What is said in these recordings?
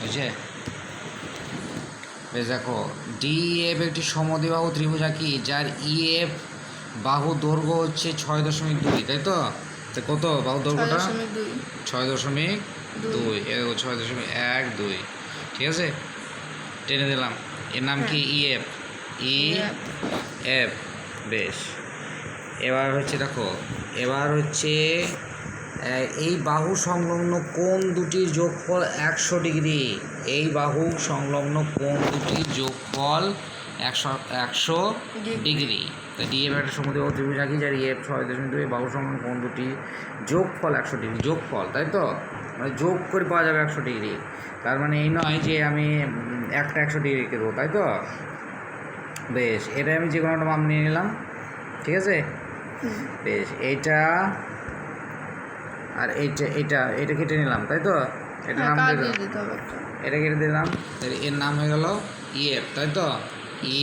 বুঝছে বেশ দেখো ডিএফ একটি সমদ্বিবাহু ত্রিভুজ আঁকি যার ইএফ বাহু দৈর্ঘ্য হচ্ছে ছয় দশমিক দুই তাই তো? তো কত বাহু দৈর্ঘ্যটা? ছয় দশমিক দুই। ছয় দশমিক এক দুই ঠিক আছে? টেনে দিলাম এর নাম কি? ইএফ ই এফ বেশ। এবার হচ্ছে দেখো এবার হচ্ছে এই বাহু সংলগ্ন কোণ দুটির যোগফল একশো ডিগ্রি। এই বাহু সংলগ্ন কোণ দুটির যোগফল একশো একশো ডিগ্রি। তা ডিএফ একটা সমুদ্র ত্রিভুজ রাখি যার ইএফ ছয় দশমিক দুই বাহু সংলগ্ন কোণ দুটি যোগফল একশো ডিগ্রি যোগফল তাই তো? মানে যোগ করে পাওয়া যাবে একশো ডিগ্রি। তার মানে এই নয় যে আমি একটা একশো ডিগ্রি রেখে দেবো তাই তো? বেশ এটা আমি যে কোনো একটা মাপ নিয়ে নিলাম ঠিক আছে? বেশ এইটা আর এইটা এটা এটা কেটে নিলাম তাই তো? এটা হ্যাঁ নাম এটা কেটে দিলাম তাহলে এর নাম হয়ে গেল ইএফ তাই তো? ই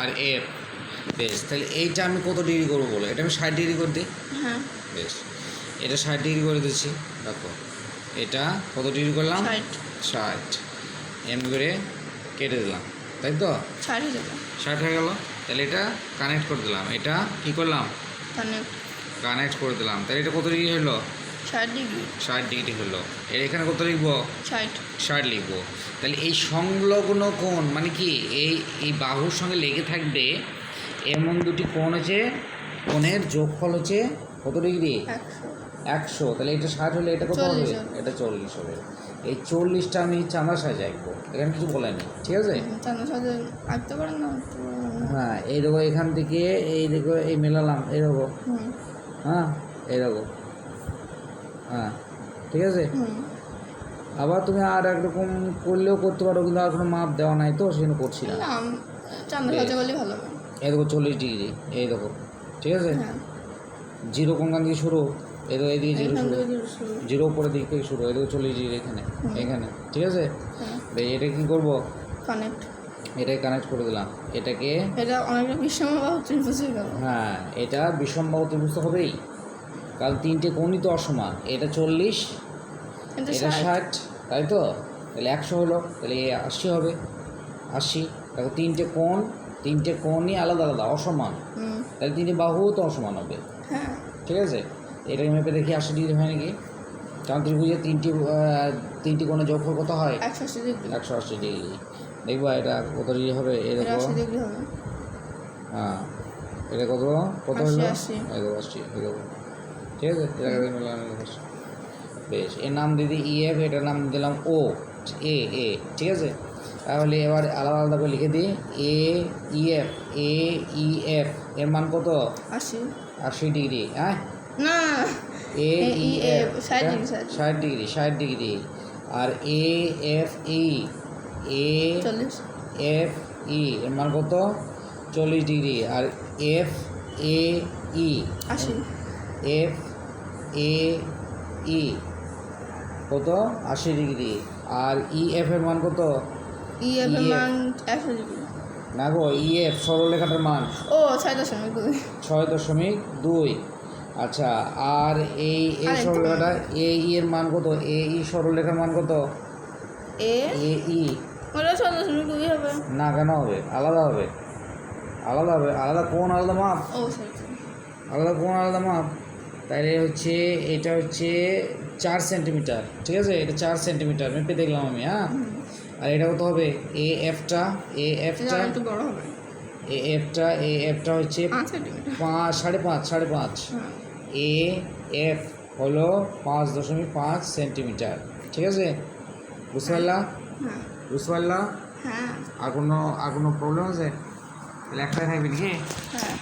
আর এফ বেশ তাহলে এইটা আমি কত ডিগ্রি করব বলো? এটা আমি ষাট ডিগ্রি করে দিই? হ্যাঁ। বেশ এটা ষাট ডিগ্রি করে দিচ্ছি দেখো এটা কত ডিগ্রি করলাম? ষাট। ষাট এম করে কেটে দিলাম তাই তো? ষাট হয়ে গেল তাহলে এটা কানেক্ট করে দিলাম এটা কি করলাম? কানেক্ট করে দিলাম তাহলে এটা কত ডিগ্রি হলো? ষাট ডিগ্রি। ষাট ডিগ্রি হলো। এর এখানে কত লিখব? ষাট। ষাট লিখব। তাহলে এই সংলগ্ন কোণ মানে কি? এই এই বাহুর সঙ্গে লেগে থাকবে এমন দুটি কোণ হচ্ছে কোণের যোগফল হচ্ছে কত ডিগ্রি? একশো। তাহলে এটা ষাট হলে এটা কত হবে? এটা চল্লিশ হবে। এই চল্লিশটা আমি চাঁদা সাজে আঁকবো এখানে কিছু বলেনি ঠিক আছে? চাঁদের সাথে আঁকতে পারেন না। হ্যাঁ এই দেখো এখান থেকে এই দেখো এই মেলালাম এই দেখো। হ্যাঁ এই দেখো। হ্যাঁ ঠিক আছে? আবার তুমি আর একরকম করলেও করতে পারো কিন্তু আর কোনো মাপ দেওয়া নাই তো সেজন্য করছি না। ভালো এই দেখো চল্লিশ ডিগ্রি এই দেখো ঠিক আছে? হ্যাঁ। জিরো কোনখান থেকে শুরু এই দেখো এইদিকে জিরো শুরু। জিরো উপরের দিক থেকে শুরু এই দেখো চল্লিশ ডিগ্রি এখানে এখানে ঠিক আছে? হ্যাঁ। এটা কি করব? কানেক্ট এটাকে কানেক্ট করে দিলাম। এটাকে এটা অনেকটা বিষম ত্রিভুজ হয়ে গেল। হ্যাঁ এটা বিষমবাহু ত্রিভুজ তো হবেই। কারণ তিনটে কোণই তো অসমান এটা চল্লিশ এটা ষাট। তাই তো? তাহলে একশো হলো তাহলে এ আশি হবে আশি দেখো তিনটে কোণ তিনটে কোণই আলাদা আলাদা অসমান। তাহলে তিনটে বাহুও তো অসমান হবে। হ্যাঁ। ঠিক আছে? এটাকে মেপে দেখি আশি ডিগ্রি হয় নাকি? কারণ ত্রিভুজের তিনটি তিনটি কোণে যোগফল কত হয়? একশো আশি ডিগ্রি। একশো আশি ডিগ্রি। দেখবা এটা কত ডিগ্রি হবে? এটা হবে। হ্যাঁ। এটা কত? কত হলো? আশি। দেখো। ঠিক আছে এটাকে মেলানো। বেশ এর নাম দিদি ইএফ এটার নাম দিলাম ও এ এ ঠিক আছে? তাহলে এবার আলাদা আলাদা করে লিখে দিই। এ ইএফ এ ইএফ এর মান কত? আশি। আশি ডিগ্রি হ্যাঁ? না A A, E E, F F, ষাট ডিগ্রি, ষাট। Degree. R A F E A F E এর মান কত? চল্লিশ ডিগ্রি। আর এফ এ ই। আশি। এফ এ ই কত? আশি ডিগ্রি। আর ই এফ এর মান কত? ই এফ এর মান একশো ডিগ্রি। না গো ই এফ সরলরেখাটার মান। ও ছয় দশমিক দুই। ছয় দশমিক দুই। আচ্ছা আর এই এই সরলরেখাটা এ ই এর মান কত? এ ই সরলরেখার মান কত? এ এ ই ওটা ছয় দশমিক দুই হবে। না কেন হবে? আলাদা হবে। আলাদা হবে। আলাদা কোন আলাদা মাপ? ও আলাদা কোন আলাদা মাপ? তাইলে হচ্ছে এটা হচ্ছে চার সেন্টিমিটার ঠিক আছে? এটা চার সেন্টিমিটার মেপে দেখলাম আমি হ্যাঁ? আর এটা কত হবে? এ এফটা এ এফটা এ এফটা এ এফটা হচ্ছে পাঁচ সাড়ে পাঁচ সাড়ে পাঁচ। হ্যাঁ। এ এফ হলো পাঁচ দশমিক পাঁচ সেন্টিমিটার ঠিক আছে? বুঝতে পারলাম হ্যাঁ। বুঝতে পারলাম হ্যাঁ। আর কোনো আর কোনো প্রবলেম আছে? তাহলে একটাই থাকবে নাকি? হ্যাঁ।